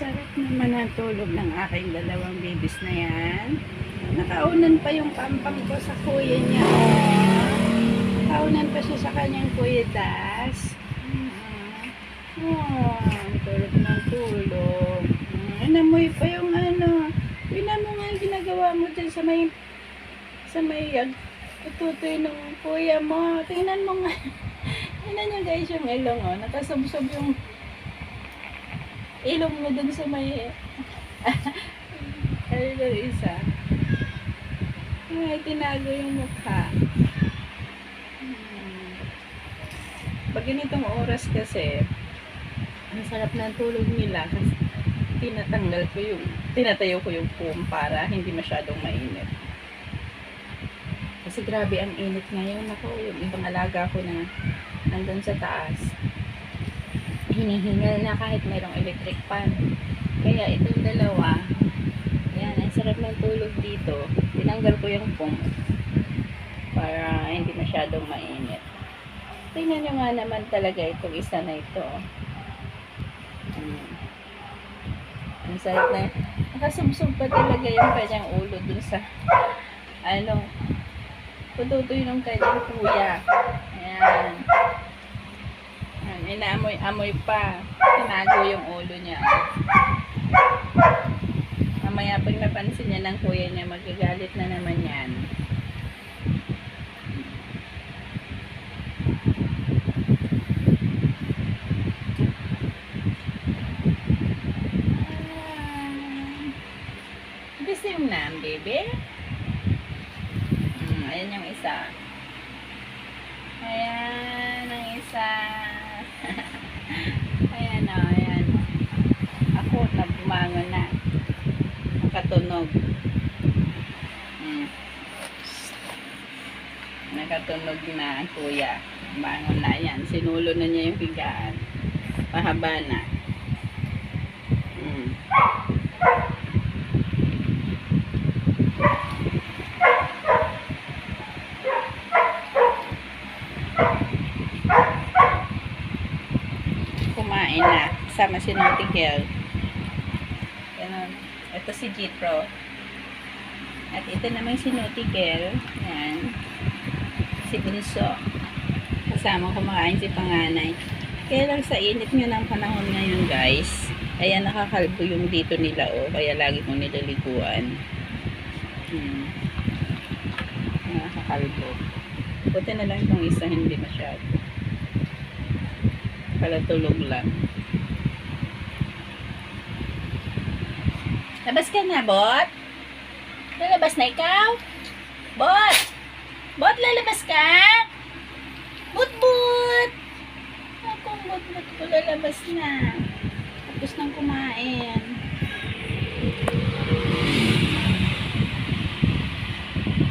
sarap naman ang tulog ng aking dalawang babies na yan. Nakaunan pa yung pampang ko sa kuya niya. Nakaunan pa siya sa kanyang kuya Das. Oh, tulog ng tulog. Mm, Inamoy pa yung ano. Tingnan mo nga ginagawa mo dyan sa may sa may ag tutoy ng kuya mo. Tingnan mo nga. Tingnan nyo guys yung ilong oh. Nakasubsob yung ilong mo dun sa may ano yung isa. Ay, tinago yung mukha. Hmm. Pag ganitong oras kasi, ang sarap ng tulog nila kasi tinatanggal ko yung, tinatayo ko yung foam para hindi masyadong mainit. Kasi grabe ang init ngayon. Ako, yung ibang alaga ko na nandun sa taas. Hinihingal na kahit mayroong electric fan. Kaya itong dalawa, yan, ang sarap ng tulog dito. Tinanggal ko yung foam para hindi masyadong mainit. Tingnan nyo nga naman talaga itong isa na ito. Mm. Ang sarap na, nakasubsob pa talaga yung kanyang ulo dun sa, ano, pututoy ng kanyang kuya. Inaamoy-amoy pa. Tinago yung ulo niya. Mamaya pag napansin niya ng kuya niya, magagalit na naman yan. Ah. Gusto yung nam, baby? Hmm, ayan yung isa. Ayan, ang isa. ayan o, ayan. Ako, nabumangon na. Nakatunog. Hmm. Nakatunog na ang kuya. Bangon na yan. Sinulo na niya yung higaan. Mahaba na. Hmm. kumain na. Kasama si Naughty Girl. Ito si Jitro. At ito naman si Naughty Girl. Yan. Si Bunso. Kasama kumakain si Panganay. Kaya lang sa init nga ng panahon ngayon guys, kaya nakakalbo yung dito nila oh. Kaya lagi kong nilaliguan. Hmm. Nakakalbo. Buti na lang itong isa hindi masyado. Pala tulog lang. Labas ka na, Bot? Lalabas na ikaw? Bot! Bot, lalabas ka? Bot, Bot! Akong Bot, Bot ko lalabas na. Tapos nang kumain.